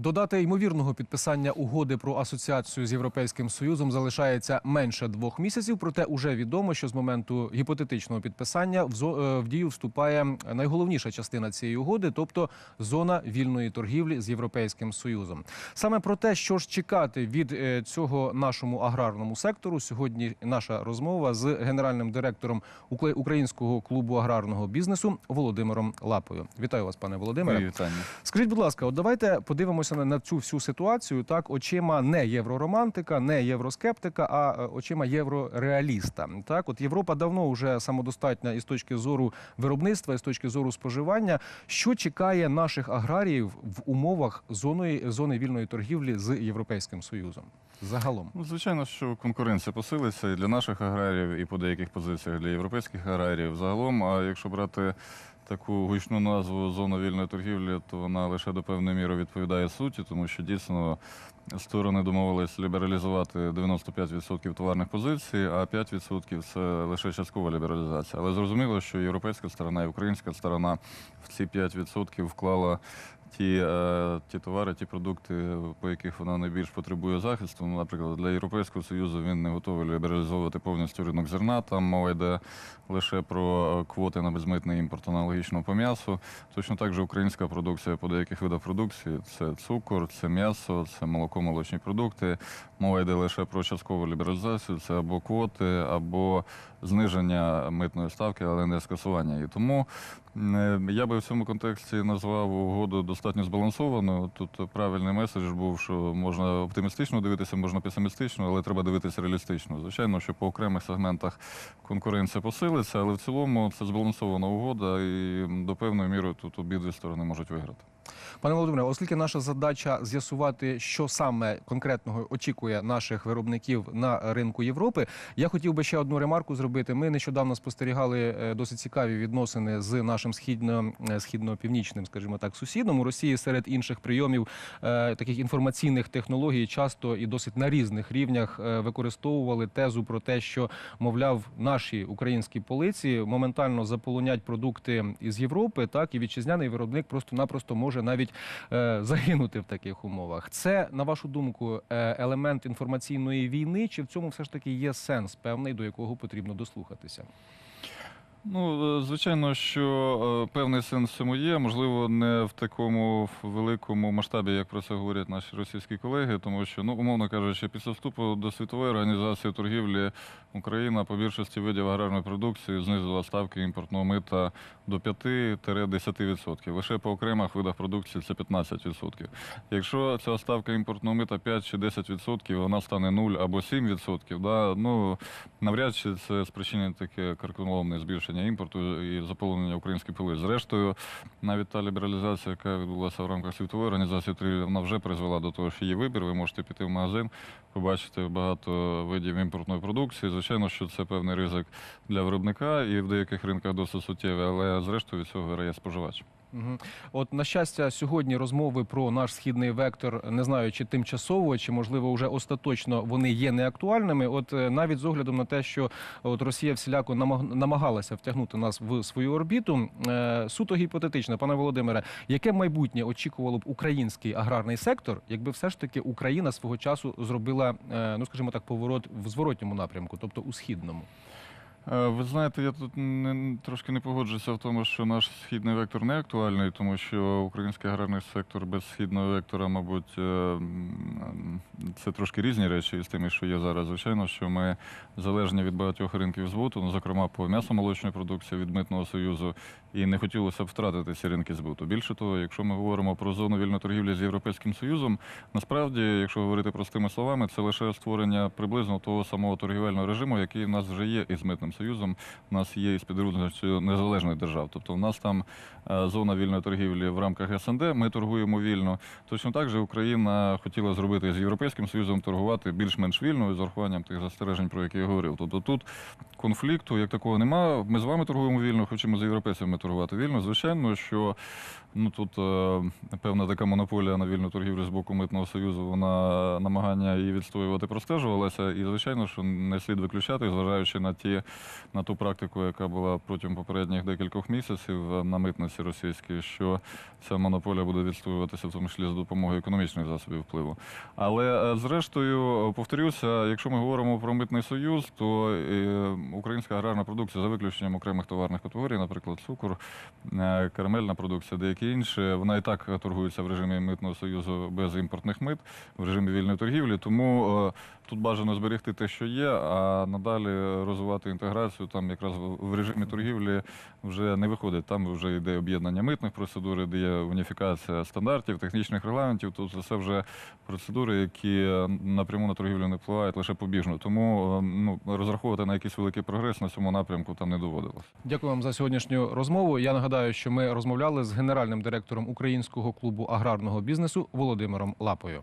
До дати ймовірного підписання угоди про асоціацію з Європейським Союзом залишається менше двох місяців. Проте уже відомо, що з моменту гіпотетичного підписання в, е, дію вступає найголовніша частина цієї угоди, тобто зона вільної торгівлі з Європейським Союзом. Саме про те, що ж чекати від е, цього нашому аграрному сектору, сьогодні наша розмова з генеральним директором Українського клубу аграрного бізнесу Володимиром Лапою. Вітаю вас, пане Володимире. Вітання. Скажіть, будь ласка, от давайте подивимося на, на цю всю ситуацію так очима не євроромантика, не євроскептика, а е, очима єврореаліста. Так, от Європа давно вже самодостатня із точки зору виробництва, і з точки зору споживання. Що чекає наших аграріїв в умовах зони, зони вільної торгівлі з Європейським Союзом? Загалом. Ну, звичайно, що конкуренція посилиться і для наших аграріїв, і по деяких позиціях для європейських аграріїв. Загалом, а якщо брати таку гучну назву зона вільної торгівлі, то вона лише до певної міри відповідає суті, тому що дійсно сторони домовились лібералізувати 95% товарних позицій, а 5% це лише часткова лібералізація. Але зрозуміло, що європейська сторона і українська сторона в ці 5% вклала ті, е, ті товари, ті продукти, по яких вона найбільш потребує захисту. Ну, наприклад, для Європейського Союзу він не готовий лібералізовувати повністю ринок зерна. Там мова йде лише про е, квоти на безмитний імпорт аналогічно по м'ясу. Точно так же українська продукція по деяких видах продукції це цукор, це м'ясо, це молоко, молочні продукти. Мова йде лише про часткову лібералізацію, це або квоти, або зниження митної ставки, але не скасування. І тому е, я би в цьому контексті назвав угоду достатньо збалансовано. Тут правильний меседж був, що можна оптимістично дивитися, можна песимістично, але треба дивитися реалістично. Звичайно, що по окремих сегментах конкуренція посилиться, але в цілому це збалансована угода, і до певної міри тут обидві сторони можуть виграти. Пане Володимире, оскільки наша задача з'ясувати, що саме конкретного очікує наших виробників на ринку Європи, я хотів би ще одну ремарку зробити. Ми нещодавно спостерігали е, досить цікаві відносини з нашим східно е, східно-північним, скажімо так, сусідом у Росії серед інших прийомів е, таких інформаційних технологій часто і досить на різних рівнях використовували тезу про те, що мовляв наші українські полиці моментально заполонять продукти із Європи, так і вітчизняний виробник просто-напросто може навіть е, загинути в таких умовах. Це на вашу думку е, елемент інформаційної війни, чи в цьому все ж таки є сенс певний, до якого потрібно дослухатися? Ну, е, звичайно, що е, певний сенс цьому є. Можливо, не в такому великому масштабі, як про це говорять наші російські колеги, тому що, ну, умовно кажучи, після вступу до світової організації торгівлі Україна по більшості видів аграрної продукції знизила ставки імпортного мита до 5-10%. Лише по окремих видах продукції це 15%. Якщо ця ставка імпортного мита 5 чи 10%, вона стане 0 або 7%, да, ну, навряд чи це спричинить таке карколомне збільшення імпорту і заповнення української пили. Зрештою, навіть та лібералізація, яка відбулася в рамках світової організації вона вже призвела до того, що є вибір. Ви можете піти в магазин, побачити багато видів імпортної продукції. Звичайно, що це певний ризик для виробника і в деяких ринках досить суттєвий, але зрештою від цього грає споживач. Угу. От на щастя, сьогодні розмови про наш східний вектор, не знаю, чи тимчасово, чи можливо вже остаточно вони є неактуальними. От е, навіть з оглядом на те, що от Росія всіляко намаг- намагалася втягнути нас в свою орбіту. е, Суто гіпотетично, пане Володимире, яке майбутнє очікувало б український аграрний сектор, якби все ж таки Україна свого часу зробила, е, ну скажімо так, поворот в зворотньому напрямку, тобто у східному. Е, Ви знаєте, я тут не, трошки не погоджуся в тому, що наш східний вектор не актуальний, тому що український аграрний сектор без східного вектора, мабуть, е, це трошки різні речі з тими, що є зараз. Звичайно, що ми залежні від багатьох ринків збуту, ну, зокрема по м'ясомолочній продукції від Митного Союзу, і не хотілося б втратити ці ринки збуту. Більше того, якщо ми говоримо про зону вільної торгівлі з Європейським Союзом, насправді, якщо говорити простими словами, це лише створення приблизно того самого торгівельного режиму, який в нас вже є із Митним Союзом. У нас є із підручністю незалежних держав. Тобто, в нас там е, зона вільної торгівлі в рамках СНД. Ми торгуємо вільно. Точно так же Україна хотіла зробити з Європейським Союзом торгувати більш-менш вільно з урахуванням тих застережень, про які я говорив. Тобто тут конфлікту як такого немає. Ми з вами торгуємо вільно, хочемо з європейцями торгувати вільно. Звичайно, що Ну тут е, певна така монополія на вільну торгівлю з боку митного союзу. Вона намагання її відстоювати простежувалася. І звичайно, що не слід виключати, зважаючи на ті на ту практику, яка була протягом попередніх декількох місяців е, на митниці російській, що ця монополія буде відстоюватися в тому числі за допомогою економічних засобів впливу. Але е, зрештою, повторюся, якщо ми говоримо про митний союз, то е, українська аграрна продукція за виключенням окремих товарних категорій, наприклад, цукор, е, карамельна продукція, деякі інші, вона і так торгується в режимі митного союзу без імпортних мит, в режимі вільної торгівлі. Тому е, тут бажано зберегти те, що є, а надалі розвивати інтеграцію. Там якраз в- режимі торгівлі вже не виходить. Там вже йде об'єднання митних процедур, де є уніфікація стандартів, технічних регламентів. Тут це вже процедури, які напряму на торгівлю не впливають лише побіжно. Тому е, ну розраховувати на якийсь великий прогрес на цьому напрямку там не доводилось. Дякую вам за сьогоднішню розмову. Я нагадаю, що ми розмовляли з генеральним директором українського клубу аграрного бізнесу Володимиром Лапою.